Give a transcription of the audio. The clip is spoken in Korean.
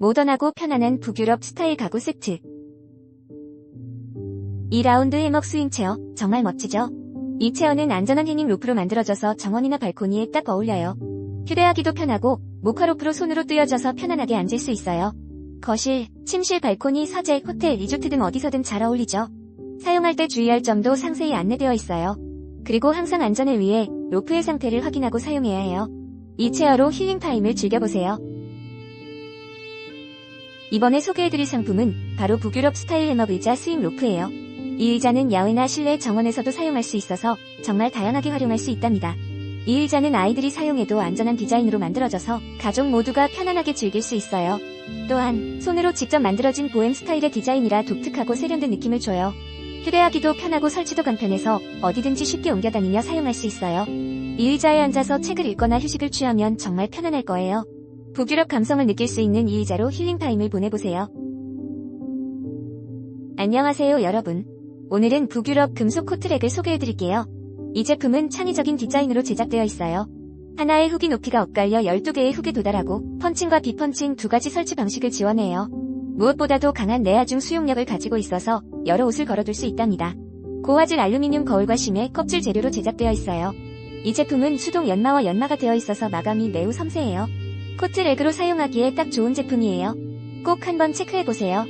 모던하고 편안한 북유럽 스타일 가구 세트. 2라운드 해먹 스윙 체어, 정말 멋지죠? 이 체어는 안전한 해닝 로프로 만들어져서 정원이나 발코니에 딱 어울려요. 휴대하기도 편하고 모카 로프로 손으로 뜨여져서 편안하게 앉을 수 있어요. 거실, 침실, 발코니, 서재, 호텔, 리조트 등 어디서든 잘 어울리죠. 사용할 때 주의할 점도 상세히 안내되어 있어요. 그리고 항상 안전을 위해 로프의 상태를 확인하고 사용해야 해요. 이 체어로 힐링 타임을 즐겨보세요. 이번에 소개해드릴 상품은 바로 북유럽 스타일 해먹 의자 스윙 로프예요. 이 의자는 야외나 실내 정원에서도 사용할 수 있어서 정말 다양하게 활용할 수 있답니다. 이 의자는 아이들이 사용해도 안전한 디자인으로 만들어져서 가족 모두가 편안하게 즐길 수 있어요. 또한 손으로 직접 만들어진 보엠 스타일의 디자인이라 독특하고 세련된 느낌을 줘요. 휴대하기도 편하고 설치도 간편해서 어디든지 쉽게 옮겨 다니며 사용할 수 있어요. 이 의자에 앉아서 책을 읽거나 휴식을 취하면 정말 편안할 거예요. 북유럽 감성을 느낄 수 있는 이 의자로 힐링 타임을 보내보세요. 안녕하세요 여러분. 오늘은 북유럽 금속 코트랙을 소개해드릴게요. 이 제품은 창의적인 디자인으로 제작되어 있어요. 하나의 훅이 높이가 엇갈려 12개의 훅에 도달하고 펀칭과 비펀칭 두 가지 설치 방식을 지원해요. 무엇보다도 강한 내하중 수용력을 가지고 있어서 여러 옷을 걸어둘 수 있답니다. 고화질 알루미늄 거울과 심해 껍질 재료로 제작되어 있어요. 이 제품은 수동 연마와 연마가 되어 있어서 마감이 매우 섬세해요. 코트 렉으로 사용하기에 딱 좋은 제품이에요. 꼭 한번 체크해보세요.